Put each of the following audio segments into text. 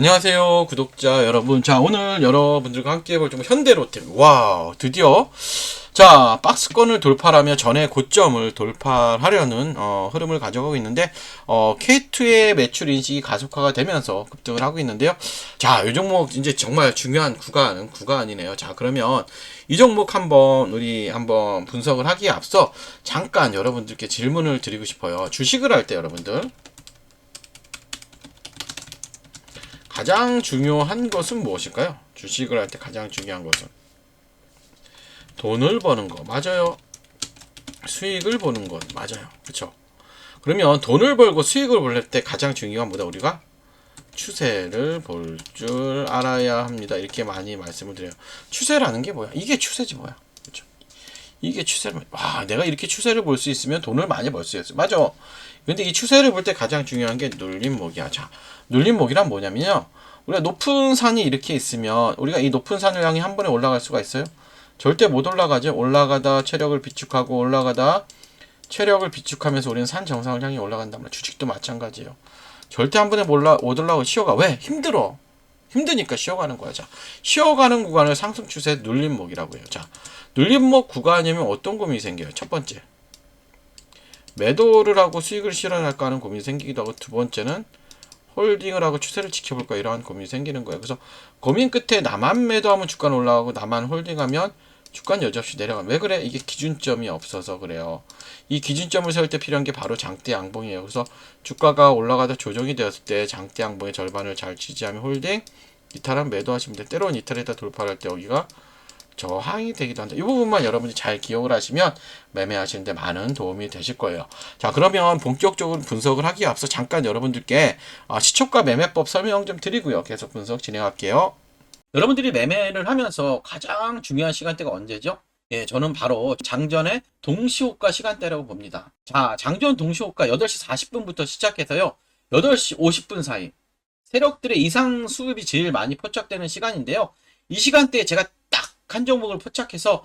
안녕하세요 구독자 여러분. 자 오늘 여러분들과 함께 볼 종목 현대로템 와 드디어. 자 박스권을 돌파하며 전에 고점을 돌파하려는 어, 흐름을 가져가고 있는데 어, K2의 매출 인식이 가속화가 되면서 급등을 하고 있는데요. 자이 종목 이제 정말 중요한 구간 구간이네요. 자 그러면 이 종목 한번 우리 한번 분석을 하기에 앞서 잠깐 여러분들께 질문을 드리고 싶어요. 주식을 할 때 여러분들 가장 중요한 것은 무엇일까요? 주식을 할 때 가장 중요한 것은 돈을 버는 거 맞아요. 수익을 보는 것 맞아요. 그렇죠? 그러면 돈을 벌고 수익을 벌때 가장 중요한 뭐다 우리가 추세를 볼 줄 알아야 합니다. 이렇게 많이 말씀을 드려요. 추세라는 게 뭐야? 이게 추세지 뭐야? 이게 추세를 와 내가 이렇게 추세를 볼 수 있으면 돈을 많이 벌 수 있어요. 맞아. 근데 이 추세를 볼 때 가장 중요한 게 눌림목이야. 자, 눌림목이란 뭐냐면요. 우리가 높은 산이 이렇게 있으면 우리가 이 높은 산을 향해 한 번에 올라갈 수가 있어요? 절대 못 올라가죠. 올라가다 체력을 비축하고 올라가다 체력을 비축하면서 우리는 산 정상을 향해 말이야. 주식도 마찬가지예요. 절대 한 번에 몰라 못 올라가고 쉬어가. 왜? 힘들어. 힘드니까 쉬어가는 거야. 자, 쉬어가는 구간을 상승 추세 눌림목이라고 해요. 자, 눌림목 구간이면 어떤 고민이 생겨요? 첫 번째. 매도를 하고 수익을 실현할까 하는 고민이 생기기도 하고 두 번째는 홀딩을 하고 추세를 지켜볼까 이러한 고민이 생기는 거예요. 그래서 고민 끝에 나만 매도하면 주가는 올라가고 나만 홀딩하면 주가는 여지없이 내려가. 왜 그래? 이게 기준점이 없어서 그래요. 이 기준점을 세울 때 필요한 게 바로 장대 양봉이에요. 그래서 주가가 올라가다 조정이 되었을 때 장대 양봉의 절반을 잘 지지하면 홀딩, 이탈하면 매도하시면 돼. 때로는 이탈에다 돌파할 때 여기가 저항이 되기도 한다. 이 부분만 여러분이 잘 기억을 하시면 매매하시는데 많은 도움이 되실 거예요. 자, 그러면 본격적으로 분석을 하기에 앞서 잠깐 여러분들께 어, 시초가 매매법 설명 좀 드리고요. 계속 분석 진행할게요. 여러분들이 매매를 하면서 가장 중요한 시간대가 언제죠? 예, 저는 바로 장전의 동시호가 시간대라고 봅니다. 자, 장전 동시호가 8시 40분부터 시작해서요. 8시 50분 사이. 세력들의 이상 수급이 제일 많이 포착되는 시간인데요. 이 시간대에 제가 딱 한 종목을 포착해서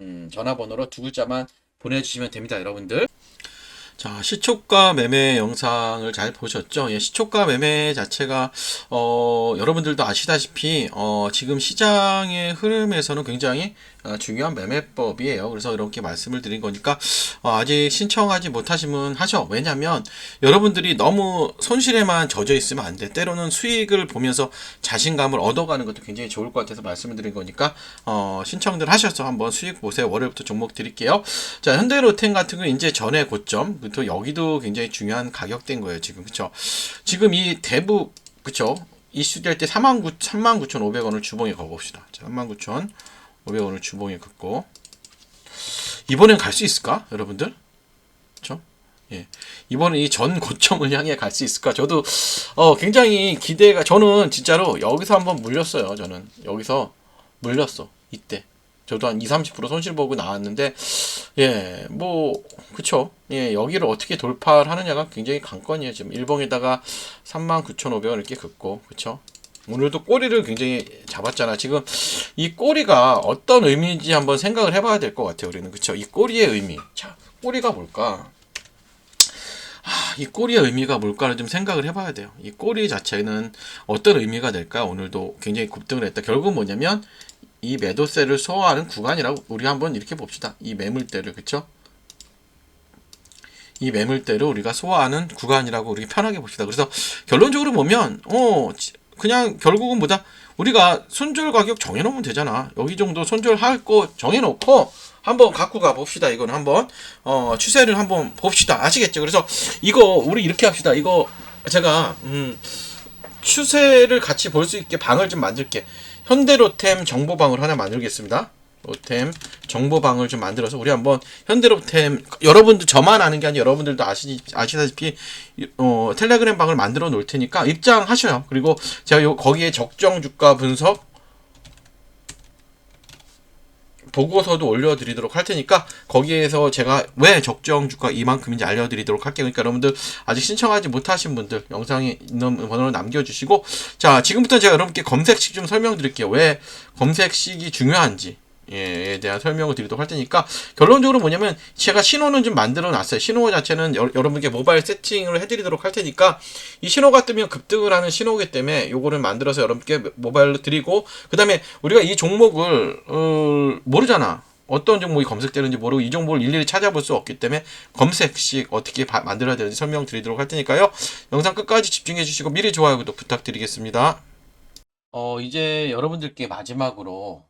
음, 전화번호로 두 글자만 보내주시면 됩니다, 여러분들. 자, 시초가 매매 영상을 잘 보셨죠? 예, 시초가 매매 자체가, 어, 여러분들도 아시다시피, 어, 지금 시장의 흐름에서는 굉장히 어, 중요한 매매법이에요. 그래서 이렇게 말씀을 드린 거니까, 어, 아직 신청하지 못하신 분 하셔. 왜냐면, 여러분들이 너무 손실에만 젖어 있으면 안 돼. 때로는 수익을 보면서 자신감을 얻어가는 것도 굉장히 좋을 것 같아서 말씀을 드린 거니까, 어, 신청들 하셔서 한번 수익 보세요. 월요일부터 종목 드릴게요. 자, 현대로템 같은 경우 이제 전에 고점, 또 여기도 굉장히 중요한 가격대인 거예요, 지금. 그쵸? 지금 이 대부, 그쵸? 이슈될 때 39, 39,500원을 주봉에 걸어봅시다. 자, 39,500원을 주봉에 긋고. 이번엔 갈 수 있을까? 여러분들? 그쵸? 예. 이번에 이 전 고점을 향해 갈 수 있을까? 저도, 어, 굉장히 기대가, 저는 진짜로 여기서 한번 물렸어요, 저는. 여기서 물렸어. 이때. 저도 한 20, 30% 손실 보고 나왔는데, 예, 뭐, 그쵸. 예, 여기를 어떻게 돌파를 하느냐가 굉장히 관건이에요. 지금 일봉에다가 39,500원 이렇게 긋고, 그쵸. 오늘도 꼬리를 굉장히 잡았잖아. 지금 이 꼬리가 어떤 의미인지 한번 생각을 해봐야 될 것 같아요. 우리는 그쵸. 이 꼬리의 의미. 자, 꼬리가 뭘까? 아, 이 꼬리의 의미가 뭘까를 좀 생각을 해봐야 돼요. 이 꼬리 자체는 어떤 의미가 될까? 오늘도 굉장히 급등을 했다. 결국 뭐냐면 이 매도세를 소화하는 구간이라고 우리 한번 이렇게 봅시다. 이 매물대를 그쵸? 이 매물대를 우리가 소화하는 구간이라고 우리 편하게 봅시다. 그래서 결론적으로 보면 어 그냥 결국은 뭐다 우리가 손절 가격 정해놓으면 되잖아. 여기 정도 손절할 거 정해놓고 한번 갖고 가 봅시다. 이건 한번 어 추세를 한번 봅시다. 아시겠죠? 그래서 이거 우리 이렇게 합시다. 이거 제가 음 추세를 같이 볼 수 있게 방을 좀 만들게. 현대로템 정보방을 하나 만들겠습니다. 로템 정보방을 좀 만들어서 우리 한번 현대로템 여러분들 저만 아는 게 아니라 여러분들도 아시 아시다시피 어, 텔레그램 방을 만들어 놓을 테니까 입장하셔요. 그리고 제가 요 거기에 적정 주가 분석 보고서도 올려드리도록 할 테니까 거기에서 제가 왜 적정 주가 이만큼인지 알려드리도록 할게요. 그러니까 여러분들 아직 신청하지 못하신 분들 영상에 있는 번호를 남겨주시고 자 지금부터 제가 여러분께 검색식 좀 설명드릴게요. 왜 검색식이 중요한지 에 대한 설명을 드리도록 할 테니까 결론적으로 뭐냐면 제가 신호는 좀 만들어 놨어요. 신호 자체는 여, 러분께 모바일 세팅을 해드리도록 할 테니까 이 신호가 뜨면 급등을 하는 신호기 때문에 요거를 만들어서 여러분께 모바일로 드리고 그 다음에 우리가 이 종목을 어, 모르잖아. 어떤 종목이 검색되는지 모르고 이 종목을 일일이 찾아볼 수 없기 때문에 검색식 어떻게 바, 만들어야 되는지 설명드리도록 할 테니까요. 영상 끝까지 집중해 주시고 미리 좋아요 구독 부탁드리겠습니다. 어 이제 여러분들께 마지막으로